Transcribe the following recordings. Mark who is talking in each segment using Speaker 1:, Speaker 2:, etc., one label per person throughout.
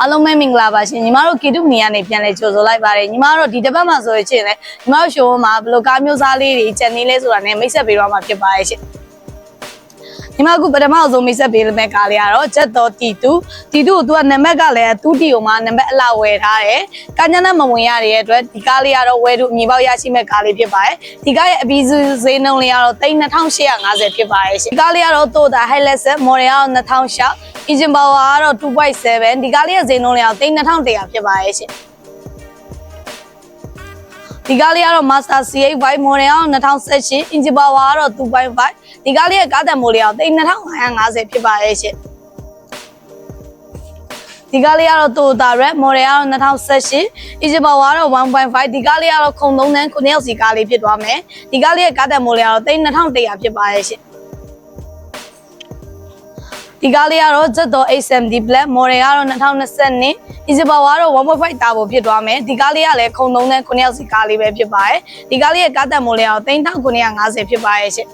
Speaker 1: အားလုံးပဲမင်္ဂလာပါရှင်ညီမတို့ကေတုမီကနေပြန်လဲကြိုဆိုလိုက်ပါတယ်ညီမတို့ဒီတစ်ပတ်မှာဆိုရင်ချင်းလဲညီမတို့ရှိုးမှာဘယ်လိုကားမျိုးစားလေးတွေကြံနေလဲဆိုတာနဲ့မိတ်ဆက်ပေးတော့မှာဖြစ်ပါရဲ့ရှင် ညီမအခုပထမဆုံးမိတ်ဆက်ပေးမယ့်ကားလေးကတော့ဂျက်တော်တီတူတီတူကသူကနံပါတ်ကလည်းတူတီကိုမှနံပါတ်အလောက်ဝယ်ထားတယ်။ကာညနာမဝင်ရတဲ့အတွက်ဒီကားလေးကတော့ဝယ်သူအမြေပေါက်ရရှိမဲ့ကားလေးဖြစ်ပါတယ်။ဒီကားရဲ့အပြီးဈေးနှုန်းလေးကတော့3850ဖြစ်ပါရဲ့ရှင်။ဒီကားလေးကတော့တိုတာ Hilux model 2006 engine power ကတော့2.7ဒီကားလေးရဲ့ဈေးနှုန်းလေးကတော့3100ဖြစ်ပါရဲ့ရှင်။ ဒီကားလေးကတော့ Master C8 White model 2018 engine power ကတော့2.5ဒီကားလေးရဲ့ကားတန်မိုးလေးကတော့3550ဖြစ်ပါရဲ့ရှင်ဒီကားလေးကတော့ Toyota Red model ကတော့2018 engine power ကတော့1.5ဒီကားလေးကတော့ခုံသုံးတန်း9ယောက်စီကားလေးဖြစ်သွားမယ်ဒီကားလေးရဲ့ကားတန်မိုးလေးကတော့3100ဖြစ်ပါရဲ့ရှင် ဒီကားလေးကတော့ Zetor 870 Black model ကတော့2020 Easy Power ကတော့1.5 turbo ဖြစ်သွားမယ်ဒီကားလေးကလည်းခုံသုံးတန်း9ယောက်စီကားလေးပဲဖြစ်ပါတယ်ဒီကားလေးရဲ့ကားတန်မိုးလေးကတော့3950ဖြစ်ပါရဲ့ရှင်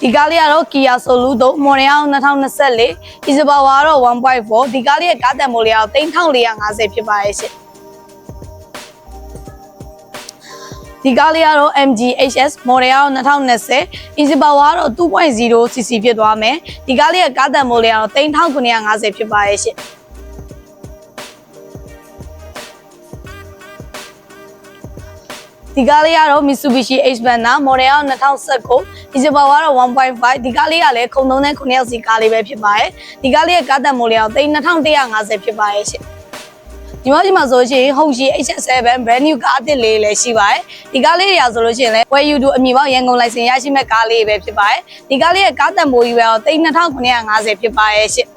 Speaker 1: ဒီကားလေးကတော့ Kia Soluto model 2024 Easy Power ကတော့1.4ဒီကားလေးရဲ့ကားတန်မိုးလေးကတော့3450ဖြစ်ပါရဲ့ရှင် ဒီကားလေးကတော့ MG HS model 2020 Easy Power ကတော့ 2.0cc ဖြစ်သွားမယ်ဒီကားလေးရဲ့ကားတန်မိုးလေးကတော့3950ဖြစ်ပါရဲ့ရှင်ဒီကားလေးကတော့ Mitsubishi Xpander model 2019 Easy Power ကတော့1.5ဒီကားလေးကလည်းခုံသုံးတဲ့9ယောက်စီကားလေးပဲဖြစ်ပါတယ်ဒီကားလေးရဲ့ကားတန်မိုးလေးကတော့3150ဖြစ်ပါရဲ့ရှင် ဒီမှာဒီမှာဆိုလို့ရှိရင် Honda HS7 brand new ကားအသစ်လေးလည်းရှိပါတယ်ဒီကားလေးတွေရာဆိုလို့ရှိရင်လည်း Where you do အမည်ပေါက်ရန်ကုန်လိုင်စင်ရရှိမဲ့ကားလေးပဲဖြစ်ပါတယ်ဒီကားလေးရဲ့ကားတန်မိုးကြီးပဲတော့3950ဖြစ်ပါရဲ့ရှင်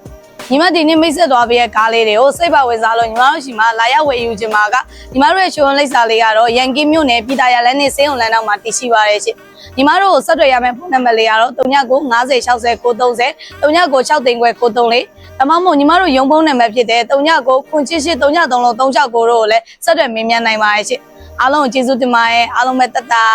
Speaker 1: ညီမဒီနေ့မိတ်ဆက်သွားပေးတဲ့ကားလေးတွေကိုစိတ်ပါဝင်စားလို့ညီမတို့ရှိမှလာရောက်ဝယ်ယူခြင်းမှာကညီမတို့ရဲ့ရှိုးလိပ်စာလေးကတော့ရန်ကင်းမြို့နယ်ပြည်တာရလန်းနေစေုံလန်းတော့မှာတည်ရှိပါရဲ့ရှင်ညီမတို့ကိုဆက်သွယ်ရမယ့်ဖုန်းနံပါတ်လေးကတော့3990 60 930 3996သိန်းခွဲ934ဒါမှမဟုတ်ညီမတို့ရုံဖုန်းနံပါတ်ဖြစ်တဲ့39ခွန်ချစ်ရှိ393လုံး369တို့ကိုလည်းဆက်သွယ်မေးမြန်းနိုင်ပါရဲ့ရှင်အားလုံးကိုကျေးဇူးတင်ပါတယ်အားလုံးပဲတတ်တာ